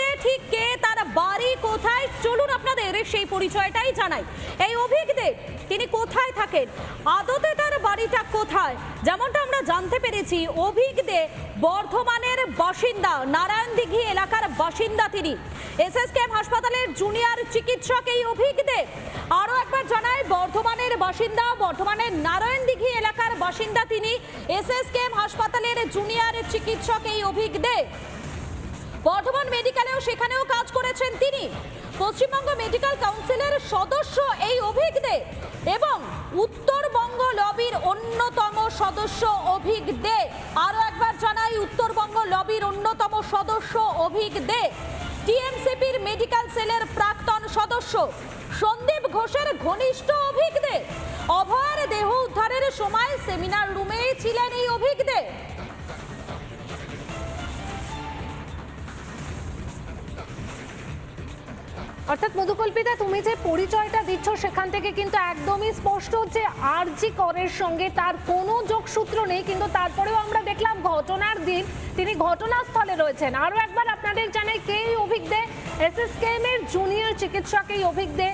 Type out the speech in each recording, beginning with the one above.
দে ঠিক কে, তার বাড়ি কোথায়? চলুন আপনাদের সেই পরিচয়টাই জানাই। এই অভিক দে তিনি কোথায় থাকেন? আদতে তার বাড়িটা কোথায়? যেমনটা আমরা জানতে পেরেছি অভিক দে বর্ধমানের বাসিন্দা নারায়ণ দিঘি এলাকার বাসিন্দা তিনি। এসএসকেএম হাসপাতালের জুনিয়র চিকিৎসক এই দে আরও একবার জানায় বর্ধমানের বাসিন্দা, বর্ধমানের নারায়ণ দিঘি এলাকার বাসিন্দা তিনি। এসএসকেএম হাসপাতালের জুনিয়র চিকিৎসক এই অভিক দে বর্ধমান মেডিকেলেও সেখানেও কাজ করেছেন তিনি। পশ্চিমবঙ্গ মেডিকেল কাউন্সিলের সদস্য এই অভিক দে এবং উত্তরবঙ্গ লবির অন্যতম সদস্য অভিক দে আরও একবার জানাই, উত্তরবঙ্গ লবির অন্যতম সদস্য অভিক দে টিএমসিপির মেডিকেল সেলের প্রাক্তন সদস্য সন্দীপ ঘোষের ঘনিষ্ঠ অভিক দে অভয়ের দেহ উদ্ধারের সময় সেমিনার রুমেই ছিলেন এই অভিক দে অর্থাৎ মধুকল্পিতা, তুমি যে পরিচয়টা দিচ্ছ, সেখান থেকে কিন্তু একদমই স্পষ্ট যে আরজি করের সঙ্গে তার কোনো যোগসূত্র নেই, কিন্তু তারপরেও আমরা দেখলাম ঘটনার দিন তিনি ঘটনাস্থলে রয়েছেন। আরও একবার আপনাদের জানাই কে অভিক দে এসএসকেএম এর জুনিয়র চিকিৎসক এই অভিক দে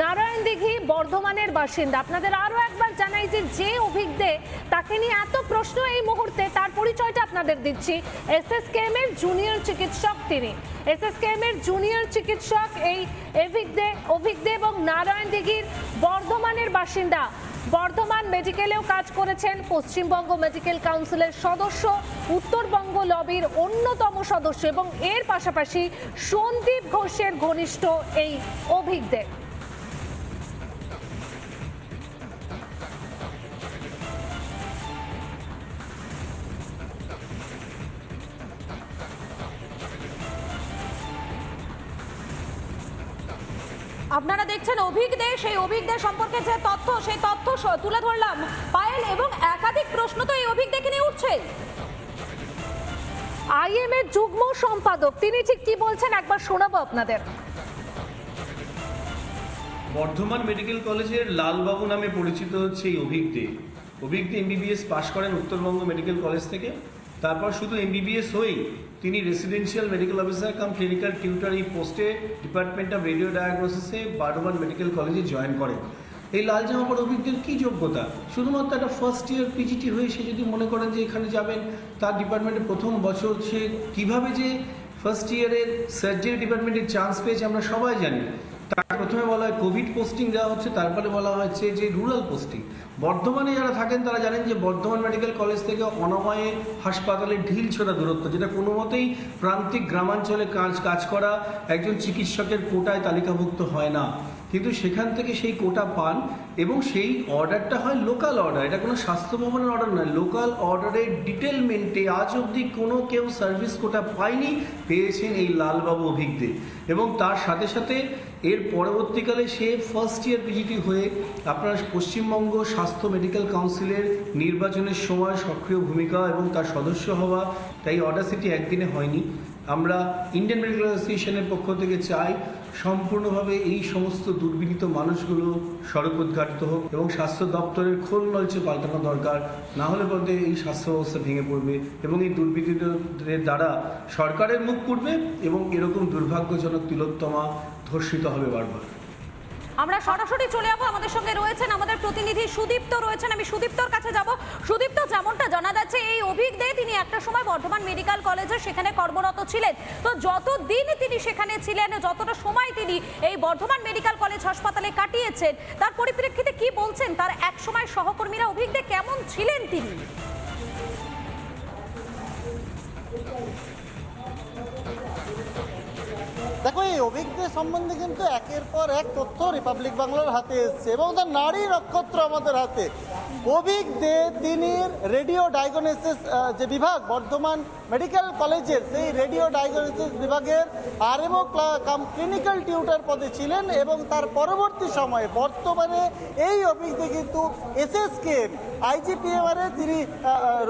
নারায়ণ দিঘি, বর্ধমানের বাসিন্দা। আপনাদের আরও একবার জানাই যে যে অভিক দে তাকে নিয়ে এত প্রশ্ন এই মুহূর্তে, তার পরিচয়টা আপনাদের দিচ্ছি। এসএসকেএম এর জুনিয়র চিকিৎসক তিনি। এসএসকেএম এর জুনিয়র চিকিৎসক এই এভিক দে অভিক দে এবং নারায়ণ দিঘির বর্ধমানের বাসিন্দা। বর্ধমান মেডিকেলেও কাজ করেছেন পশ্চিমবঙ্গ মেডিকেল কাউন্সিলের সদস্য, উত্তরবঙ্গ লবির অন্যতম সদস্য এবং এর পাশাপাশি সন্দীপ ঘোষের ঘনিষ্ঠ এই অভিক আপনারা দেখছেন অভিক দে সেই অভিক দে সম্পর্কে যে তথ্য, সেই তথ্য তুলে ধরলাম। পায়েল এবং একাধিক প্রশ্ন তো এই অভিক দেখে নিয়ে উঠছে। আইএম এর যুগ্ম সম্পাদক, তিনি ঠিক কি বলছেন একবার শোনাবো আপনাদের। বর্ধমান মেডিকেল কলেজের লালবাবু নামে পরিচিত হচ্ছে এই অভিজ্ঞে অভিজ্ঞে এমবিবিএস পাশ করেন উত্তরবঙ্গ মেডিকেল কলেজ থেকে। তারপর শুধু এমবিবিএস হয়েই তিনি residential medical officer cum clinical tutor এই পোস্টে ডিপার্টমেন্ট অফ রেডিও ডায়াগনোসিসে বর্ধমান মেডিকেল কলেজে জয়েন করেন। এই লাল জামা পড়া অভিজ্ঞের কী যোগ্যতা? শুধুমাত্র একটা ফার্স্ট ইয়ার পিজিটি হয়ে সে যদি মনে করেন যে এখানে যাবেন, তার ডিপার্টমেন্টের প্রথম বছর সে কীভাবে যে ফার্স্ট ইয়ারের সার্জারি ডিপার্টমেন্টের চান্স পেয়েছে আমরা সবাই জানি। তার প্রথমে বলা হয় কোভিড পোস্টিং দেওয়া হচ্ছে তারপরে বলা হচ্ছে যে রুরাল পোস্টিং। বর্ধমানে যারা থাকেন, তারা জানেন যে বর্ধমান মেডিকেল কলেজ থেকে অনাময়ে হাসপাতালে ঢিল ছোড়া দূরত্ব, যেটা কোনো মতেই প্রান্তিক গ্রামাঞ্চলে কাজ কাজ করা একজন চিকিৎসকের কোটায় তালিকাভুক্ত হয় না। কিন্তু সেখান থেকে সেই কোটা পান এবং সেই অর্ডারটা হয় লোকাল অর্ডার। এটা কোনো স্বাস্থ্য ভবনের অর্ডার নয়, লোকাল অর্ডারের ডিটেলমেন্টে আজ অবধি কোনো কেউ সার্ভিস কোটা পায়নি, পেয়েছেন এই লালবাবু অভিজ্ঞে এবং তার সাথে সাথে এর পরবর্তীকালে সে ফার্স্ট ইয়ার পিজিটি হয়ে আপনার পশ্চিমবঙ্গ স্বাস্থ্য মেডিকেল কাউন্সিলের নির্বাচনের সময় সক্রিয় ভূমিকা এবং তার সদস্য হওয়া তাই অডাসিটি একদিনে হয়নি। আমরা ইন্ডিয়ান মেডিকেল অ্যাসোসিয়েশনের পক্ষ থেকে চাই সম্পূর্ণভাবে এই সমস্ত দুর্বিনীত মানুষগুলো সড়ক উদ্ঘাটিত হোক এবং স্বাস্থ্য দপ্তরের খোল নলচে পাল্টানো দরকার, না হলে বলতে এই স্বাস্থ্য ব্যবস্থা ভেঙে পড়বে এবং এই দুর্বৃত্তদের দ্বারা সরকারের মুখ পুড়বে এবং এরকম দুর্ভাগ্যজনক তিলোত্তমা ধর্ষিত হবে বারবার। আমরা সরাসরি চলে যাব, আমাদের সঙ্গে রয়েছেন আমাদের প্রতিনিধি সুদীপ্ত রয়েছেন। আমি সুদীপ্তর কাছে যাব। সুদীপ্ত, যেমনটা জানা যাচ্ছে, এই অভিক দে তিনি একটা সময় বর্ধমান মেডিকেল কলেজে সেখানে কর্মরত ছিলেন। তো যতদিন তিনি সেখানে ছিলেন, যতটা সময় তিনি এই বর্ধমান মেডিকেল কলেজ হাসপাতালে কাটিয়েছেন, তার পরিপ্রেক্ষিতে কি বলছেন? তার এক সময় সহকর্মীরা অভিক দে কেমন ছিলেন তিনি? দেখো, এই অভিজ্ঞদের সম্বন্ধে কিন্তু একের পর এক তথ্য রিপাবলিক বাংলার হাতে এসছে এবং তার নারী নক্ষত্র আমাদের হাতে। অভিজ্ঞ দে তিনি রেডিও ডায়াগনোসিস যে বিভাগ, বর্ধমান মেডিকেল কলেজের সেই রেডিও ডায়াগনোসিস বিভাগের আরএমও কাম, ক্লিনিক্যাল টিউটার পদে ছিলেন এবং তার পরবর্তী সময়ে বর্তমানে এই অভিজ্ঞ কিন্তু এসএসকেএম আইজিপিএমআরে তিনি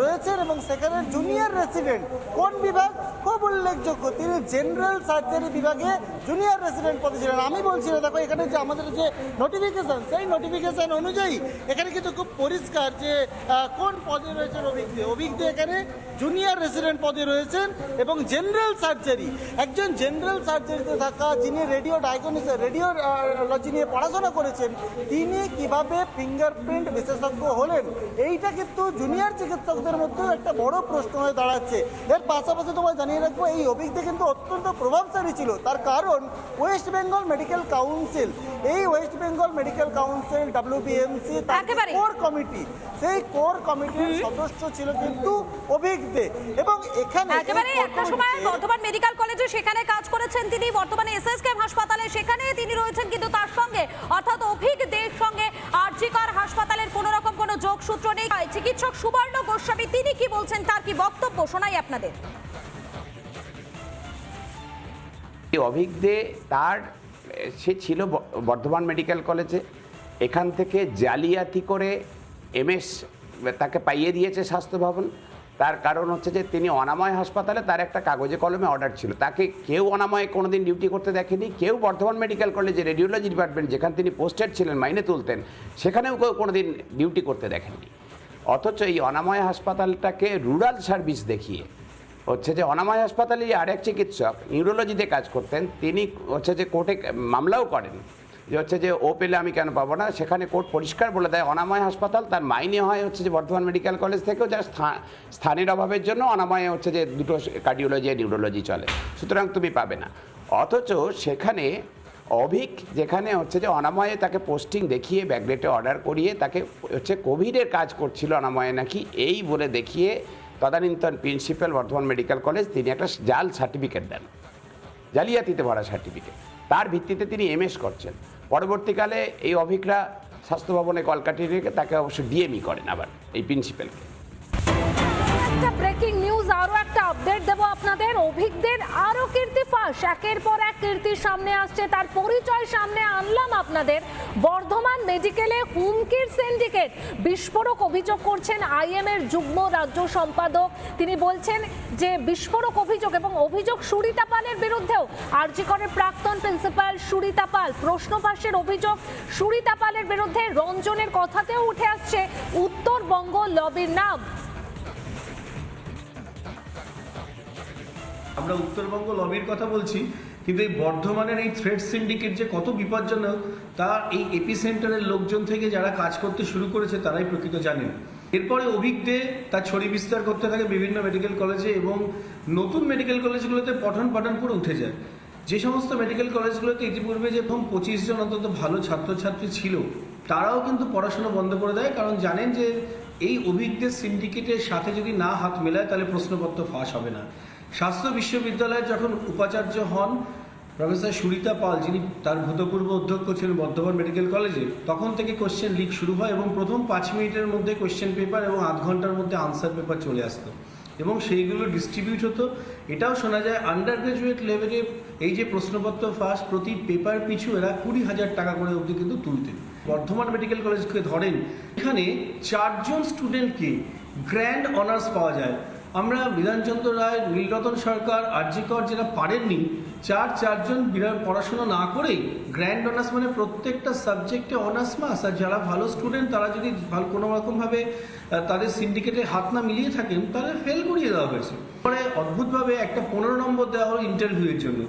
রয়েছেন এবং সেখানে জুনিয়র রেসিডেন্ট কোন বিভাগ? খুব উল্লেখযোগ্য, তিনি জেনারেল সার্জারি বিভাগে জুনিয়র রেসিডেন্ট পদে ছিলেন। আমি বলছি না, দেখো, এখানে যে আমাদের যে নোটিফিকেশন সেই নোটিফিকেশন অনুযায়ী এখানে কিন্তু খুব পরিষ্কার যে কোন পদে রয়েছেন অভিজ্ঞ। অভিজ্ঞ এখানে জুনিয়র রেসিডেন্ট পদে রয়েছেন এবং জেনারেল সার্জারি একজন জেনারেল সার্জারিতে থাকা যিনি রেডিও ডায়াগনোস রেডিও লজি নিয়ে পড়াশোনা করেছেন তিনি কীভাবে ফিঙ্গারপ্রিন্ট বিশেষজ্ঞ হলেন? এইটা কিন্তু জুনিয়র চিকিৎসকদের মধ্যেও একটা বড় প্রশ্ন হয়ে দাঁড়াচ্ছে। এর পাশাপাশি তোমায় জানিয়ে রাখব এই অভিজ্ঞতা কিন্তু অত্যন্ত প্রভাবশালী ছিল। তার কারণ ওয়েস্ট বেঙ্গল মেডিকেল কাউন্সিল এই West Bengal medical council WBMC একেবারে। কোর কমিটি সেই কোর কমিটির সদস্য ছিল কিন্তু অভিজ্ঞ। এবং এখানে এই একেবারে একটা সময় বর্ধমান মেডিকেল কলেজে সেখানে কাজ করেছেন তিনি। বর্তমানে এসএসকেএম হাসপাতালে সেখানে তিনি রয়েছেন কিন্তু তার সঙ্গে অর্থাৎ অভিক দের সঙ্গে আরজিকর হাসপাতালের কোনো রকম কোনো যোগসূত্র নেই। চিকিৎসক সুবর্ণ গোস্বামী তিনি কি বলছেন তার কি বক্তব্য? শোনাই আপনাদের। এই অভিজ্ঞে তার সে ছিল বর্ধমান মেডিকেল কলেজে এখান থেকে জালিয়াতি করে এমএস তাকে পাইয়ে দিয়েছে স্বাস্থ্য ভবন। তার কারণ হচ্ছে যে তিনি অনাময় হাসপাতালে তার একটা কাগজে কলমে অর্ডার ছিল। তাকে কেউ অনাময়ে কোনোদিন ডিউটি করতে দেখেনি। কেউ বর্ধমান মেডিকেল কলেজে রেডিওলজি ডিপার্টমেন্ট যেখানে তিনি পোস্টেড ছিলেন, মাইনে তুলতেন, সেখানেও কেউ কোনোদিন ডিউটি করতে দেখেননি। অথচ এই অনাময় হাসপাতালটাকে রুরাল সার্ভিস দেখিয়ে হচ্ছে যে অনাময় হাসপাতালে যে আরেক চিকিৎসক নিউরোলজিতে কাজ করতেন। তিনি হচ্ছে যে কোর্টে মামলাও করেন। হচ্ছে যে ও পেলে আমি কেন পাবো না? সেখানে কোর্ট পরিষ্কার বলে দেয়, অনাময় হাসপাতাল। তার মাইনে হয় হচ্ছে যে বর্ধমান মেডিকেল কলেজ থেকেও যার স্থা- স্থানের অভাবের জন্য অনাময়ে হচ্ছে যে দুটো কার্ডিওলজি আর নিউরোলজি চলে। সুতরাং তুমি পাবে না। অথচ সেখানে অভিক যেখানে হচ্ছে যে অনাময়ে তাকে পোস্টিং দেখিয়ে ব্যাকডেটে অর্ডার করিয়ে তাকে হচ্ছে কোভিডের কাজ করছিল অনাময়ে নাকি, এই বলে দেখিয়ে তদানীন্তন প্রিন্সিপাল বর্ধমান মেডিকেল কলেজ তিনি একটা জাল সার্টিফিকেট দেন। জালিয়াতিতে ভরা সার্টিফিকেট তার ভিত্তিতে তিনি এমএস করছেন। পরবর্তীকালে এই অভিকরা স্বাস্থ্য ভবনে কলকাটি রেখে তাকে অবশ্য ডিএমই করেন আবার, এই প্রিন্সিপালকে আরও একটা আপডেট দেবো আপনাদের। অভিজ্ঞদের আরও কীর্তি ফাঁস। একের পর এক কীর্তির সামনে আসছে, তার পরিচয় সামনে আনলাম আপনাদের। বর্ধমান মেডিকেলে হুমকির সিন্ডিকেট বিস্ফোরক অভিযোগ করছেন আইএম এর যুগ্ম রাজ্য সম্পাদক। তিনি বলছেন যে, বিস্ফোরক অভিযোগ এবং অভিযোগ সুরিতা পালের বিরুদ্ধেও আরজিকরের প্রাক্তন প্রিন্সিপাল সুরিতা পাল। প্রশ্ন ফাঁসের অভিযোগ সুরিতা পালের বিরুদ্ধে রঞ্জনের কথাতেও উঠে আসছে, উত্তরবঙ্গ লবির নাম। আমরা উত্তরবঙ্গ লবির কথা বলছি, কিন্তু এই বর্ধমানের এই থ্রেড সিন্ডিকেট যে কত বিপজ্জনক, তা এই এপি সেন্টারের লোকজন থেকে যারা কাজ করতে শুরু করেছে, তারাই প্রকৃত জানেন। এরপরে অভিজ্ঞে তার ছড়ি বিস্তার করতে থাকে বিভিন্ন মেডিকেল কলেজে এবং নতুন মেডিকেল কলেজগুলোতে পঠন পাঠন করে উঠে যায়। যে সমস্ত মেডিকেল কলেজগুলোতে ইতিপূর্বে যে প্রথম পঁচিশ জন অন্তত ভালো ছাত্রছাত্রী ছিল, তারাও কিন্তু পড়াশোনা বন্ধ করে দেয়, কারণ জানেন যে এই অভিজ্ঞদের সিন্ডিকেটের সাথে যদি না হাত মেলায়, তাহলে প্রশ্নপত্র ফাঁস হবে না। স্বাস্থ্য বিশ্ববিদ্যালয়ে যখন উপাচার্য হন, প্রফেসর সুরিতা পাল, যিনি তার ভূতপূর্ব অধ্যক্ষ ছিলেন বর্ধমান মেডিকেল কলেজে, তখন থেকে কোশ্চেন লিক শুরু হয় এবং প্রথম পাঁচ মিনিটের মধ্যে কোশ্চেন পেপার এবং আধ ঘণ্টার মধ্যে আনসার পেপার চলে আসতো। এবং সেইগুলো ডিস্ট্রিবিউট হতো। এটাও শোনা যায় আন্ডার গ্রাজুয়েট লেভেলে এই যে প্রশ্নপত্র ফাঁস, প্রতি পেপার পিছু এরা কুড়ি হাজার টাকা করে অবধি কিন্তু তুলতেন। বর্ধমান মেডিকেল কলেজকে ধরেন, এখানে চারজন স্টুডেন্টকে গ্র্যান্ড অনার্স পাওয়া যায়। আমরা বিধানচন্দ্র রায়, নীলরতন সরকার, আরজিকর যারা পারেননি, চার চারজন বিরাট পড়াশোনা না করেই গ্র্যান্ড অনার্স মানে প্রত্যেকটা সাবজেক্টে অনার্স মাস আর যারা ভালো স্টুডেন্ট তারা যদি ভালো কোনো রকমভাবে তাদের সিন্ডিকেটে হাত না মিলিয়ে থাকেন তাহলে ফেল করিয়ে দেওয়া হয়েছে। পরে অদ্ভুতভাবে একটা পনেরো নম্বর দেওয়া হলো ইন্টারভিউয়ের জন্য।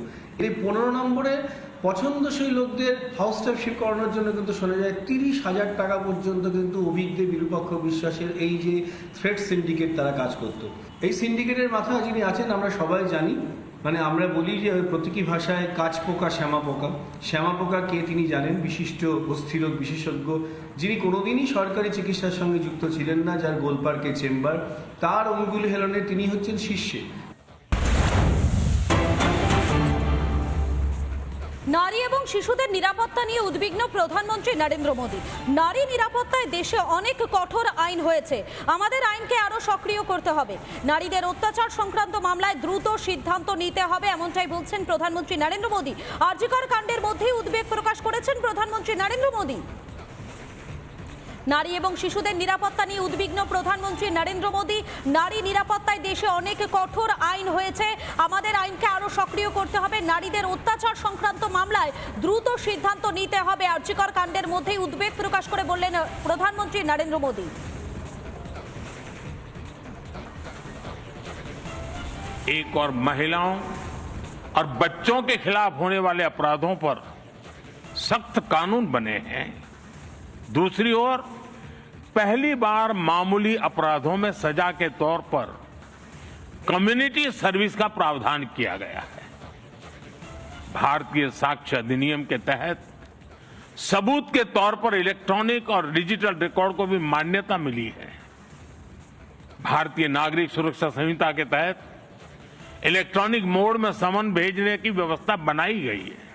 এই পনেরো নম্বরের পছন্দসই লোকদের হাউস স্টাফশিপ করানোর জন্য কিন্তু শোনা যায় তিরিশ হাজার টাকা পর্যন্ত কিন্তু অভিজ্ঞদের বিরূপক্ষ বিশ্বাসের এই যে থ্রেড সিন্ডিকেট তারা কাজ করতো। এই সিন্ডিকেটের মাথা যিনি আছেন, আমরা সবাই জানি। মানে আমরা বলি যে প্রতীকী ভাষায় কাজ পোকা, শ্যামা পোকা। শ্যামা পোকা কে তিনি জানেন? বিশিষ্ট অস্থিরোগ বিশেষজ্ঞ। যিনি কোনোদিনই সরকারি চিকিৎসার সঙ্গে যুক্ত ছিলেন না, যার গোলপার্কে চেম্বার। তার অঙ্গুলি হেলনে তিনি হচ্ছেন শীর্ষে। নারী এবং শিশুদের নিরাপত্তা নিয়ে উদ্বিগ্ন প্রধানমন্ত্রী নরেন্দ্র মোদী। নারী নিরাপত্তায় দেশে অনেক কঠোর আইন হয়েছে। আমাদের আইনকে আরও সক্রিয় করতে হবে। নারীদের অত্যাচার সংক্রান্ত মামলায় দ্রুত সিদ্ধান্ত নিতে হবে, এমনটাই বলছেন প্রধানমন্ত্রী নরেন্দ্র মোদী। আর্যিকর কাণ্ডের মধ্যেই উদ্বেগ প্রকাশ করেছেন প্রধানমন্ত্রী নরেন্দ্র মোদী। নারী এবং শিশুদের নিরাপত্তা নিয়ে উদ্বিগ্ন প্রধানমন্ত্রী নরেন্দ্র মোদী নারী নিরাপত্তায় দেশে অনেক কঠোর আইন হয়েছে আমাদের আইনকে আরো সক্রিয় করতে হবে নারীদের অত্যাচার সংক্রান্ত মামলায় দ্রুত সিদ্ধান্ত নিতে হবে আর্যিকর কাণ্ডের মধ্যেই উদ্বেগ প্রকাশ করে বললেন প্রধানমন্ত্রী নরেন্দ্র মোদী एक और महिलाओं और बच्चों के खिलाफ होने वाले अपराधों पर सख्त कानून बने हैं दूसरी ओर, पहली बार मामूली अपराधों में सजा के तौर पर कम्युनिटी सर्विस का प्रावधान किया गया है। भारतीय साक्ष्य अधिनियम के तहत सबूत के तौर पर इलेक्ट्रॉनिक और डिजिटल रिकॉर्ड को भी मान्यता मिली है। भारतीय नागरिक सुरक्षा संहिता के तहत इलेक्ट्रॉनिक मोड में समन भेजने की व्यवस्था बनाई गई है।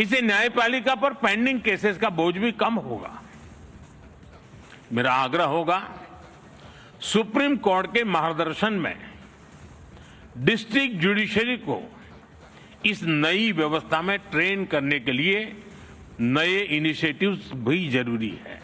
इससे न्यायपालिका पर पेंडिंग केसेस का बोझ भी कम होगा। मेरा आग्रह होगा, सुप्रीम कोर्ट के मार्गदर्शन में डिस्ट्रिक्ट जुडिशरी को इस नई व्यवस्था में ट्रेन करने के लिए नए इनिशिएटिव्स भी ज़रूरी है।